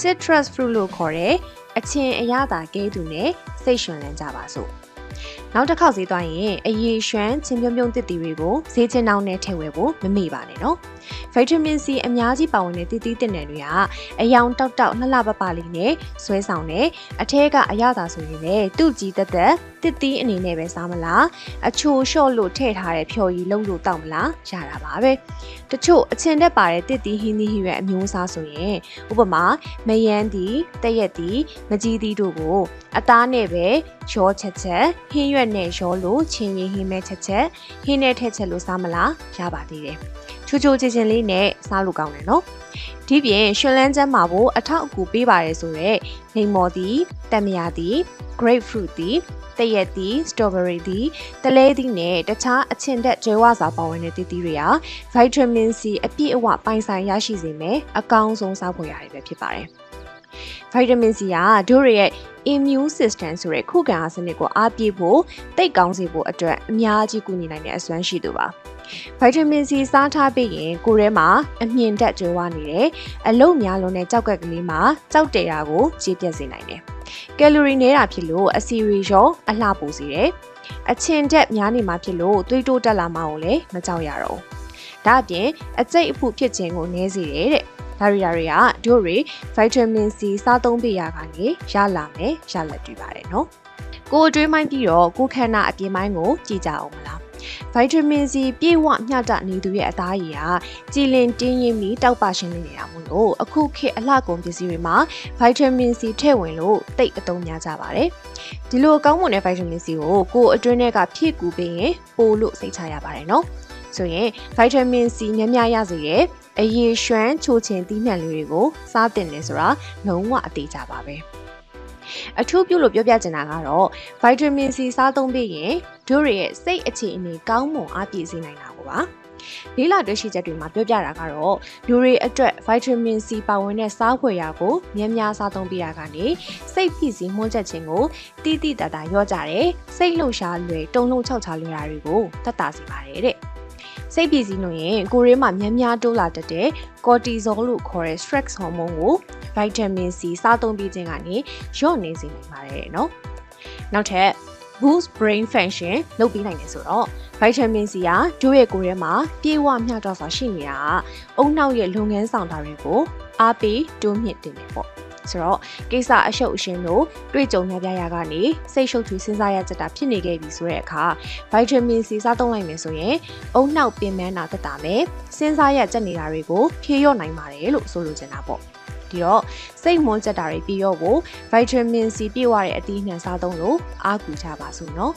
citrus fruit လို့ခေါ်တဲ့အချင်အရသာကဲသူနဲ့စိတ်ရွှင်လန်းကြပါစို့ နောက်တစ်ခေါက်ဈေးသွားရင်အရေရွှမ်းချင်းပြုံးပြုံးတစ်တီတွေကိုဈေးချင်းနှောင်းနဲ့ထည့်ဝယ်ဖို့မမေ့ပါနဲ့နော်ဗီတာမင် C အများကြီးပါဝင်တဲ့တစ်တီးတစ်နယ်တွေကအယောင်တောက်တောက်လှလှပပလေးနဲ့ဆွဲဆောင်တယ်အထက်ကအရသာဆိုရင်လည်းသူ့ကြီးတက်တက်တစ်တီးအနေနဲ့ပဲစားမလားအချိုလျှော့လို့ထည့်ထားတဲ့ဖြော်ရည်လုံးလို့တောက်မလားရတာပါပဲတချို့အချင်တက်ပါတဲ့တစ်တီးဟင်းသီးဟင်းရွက်အမျိုးအစားဆိုရင်ဥပမာမယန်းတီတရက်တီမကြီးတီတို့ကိုအသားနဲ့ပဲရောချက်ချက်ဟင်းရွက်နဲ့ရောလို့ချင်းရင်ဟင်းမဲချက်ချက်ဟင်းနဲ့ထည့်ချက်လို့စားမလားရပါသေးတယ်ချိုချိုချင်းချင်းလေးနဲ့စားလို့ကောင်းတယ်နော်ဒီပြင်ရှင်လန်းချမ်းမှာဖို့အထောက်အကူပေးပါတယ်ဆိုတော့လိမ္မော်တီတက်မယာတီ grapefruit တီတရက်တီ strawberry တီတလဲတီနဲ့တခြားအချင်တက်ကျွဲဝစာပါဝင်တဲ့တီတီတွေဟာ vitamin C အပြည့်အဝပိုင်ဆိုင်ရရှိစေမယ်အကောင်းဆုံးစားဖို့ရတယ်ပဲဖြစ်ပါတယ် ဗိုက်တာမင် C ကတို့ရဲ့ immune system ဆိုတဲ့ခုခံအားစနစ်ကိုအားပြည့်ဖို့တိတ်ကောင်းစေဖို့အတွက်အများကြီးကူညီနိုင်တဲ့အစွမ်းရှိသူပါဗိုက်တာမင် C စားထားပြီးရင်ကိုယ်ထဲမှာအမြင့်တက်ကြွားနေတယ်အလုတ်များလုံးတဲ့ကြောက်ကက်ကလေးမှာကြောက်တဲတာကိုကြေးပြတ်စေနိုင်တယ်ကယ်လိုရီနည်းတာဖြစ်လို့အစီရီရောအလှပူစေတယ်အချင်တက်များနေမှာဖြစ်လို့သွေးတိုးတက်လာမှာကိုလည်းမကြောက်ရတော့ဘူးဒါအပြင်အကျိတ်အဖုဖြစ်ခြင်းကိုနည်းစေတယ်တဲ့ ဒါရီယာတွေကတို့တွေဗိုက်တာမင် C စားသုံးပေးရကနေရလာမယ်ရလက်တွေ့ပါတယ်နော်ကိုအတွေးမိုင်းပြီးတော့ကိုခန္ဓာအပြင်ပိုင်းကိုကြည့်ကြအောင်မလားဗိုက်တာမင် C ပြည့်ဝမျှတနေသူရဲ့အသားရည်ဟာကြည်လင်တင်းရင်ပြီးတောက်ပါရှင်းနေတာမို့လို့အခုခေတ်အလှကုန်ပစ္စည်းတွေမှာဗိုက်တာမင် C ထည့်ဝင်လို့တိတ်အသုံးများကြပါတယ်ဒီလိုကောင်းမွန်တဲ့ဗိုက်တာမင် C ကိုကိုအတွင်းထဲကဖြည့်ကူပေးရင်ပိုလို့စိတ်ချရပါတယ်နော်ဆိုရင်ဗိုက်တာမင် C များများရစေရဲ့ အရေရွှမ်းချိုချင်သီးနှံလေးတွေကိုစားတင်တယ်ဆိုတာလုံးဝအသေးကြပါပဲအထူးပြုလို့ပြောပြချင်တာကတော့ဗိုက်တာမင် C စားသုံးပြီးရင်တို့ရဲ့စိတ်အခြေအနေကောင်းမွန်အားပြည့်စေနိုင်တာကိုပါလေးလာတွေ့ရှိချက်တွေမှာပြောပြတာကတော့လူတွေအတွက်ဗိုက်တာမင် C ပါဝင်တဲ့စားခွေရာကိုများများစားသုံးပေးရကနေစိတ်ဖိစီးမှုန်းချက်ခြင်းကိုတိတိတတ်တာရော့ကြတယ်စိတ်လှုပ်ရှားလွယ်တုံ့လုံချောက်ချလွယ်တာတွေကိုတတ်တာစီပါတယ်တဲ့ စိတ်ပြည်စည်းလို့ရင်ကိုယ်ရေးမှာများများတိုးလာတတ်တဲ့ cortisol လို့ခေါ်တဲ့ stress hormone ကို vitamin C စားသုံးပြီးခြင်းကနေလျော့နေစေနိုင်ပါတယ်နော်နောက်ထပ် boost brain function လုပ်ပြီးနိုင်တယ်ဆိုတော့ vitamin C ကတို့ရဲ့ကိုယ်ထဲမှာပြေဝမျှတော့စွာရှိနေတာကအုံနောက်ရဲ့လုပ်ငန်းဆောင်တာတွေကိုအားပေးတိုးမြင့်တင်တယ်ပေါ့ ဆိုတော့ကိစ္စအရှုပ်အရှင်းတို့တွေ့ကြုံရပြရကနေစိတ်ရှုပ်ထွေးစဉ်းစားရကြတာဖြစ်နေခဲ့ပြီဆိုတဲ့အခါဗိုက်တာမင် C စားသုံးလိုက်မယ်ဆိုရင်အုံနောက်ပင်ပန်းတာတက်တာမယ်စဉ်းစားရကြက်နေတာတွေကိုဖြေလျော့နိုင်ပါတယ်လို့ဆိုလိုချင်တာပေါ့ဒီတော့စိတ်မွန်းကြတာတွေပြီးရောဖို့ဗိုက်တာမင် C ပြည့်ဝတဲ့အသီးနှံစားသုံးလို့အားကူကြပါစို့နော်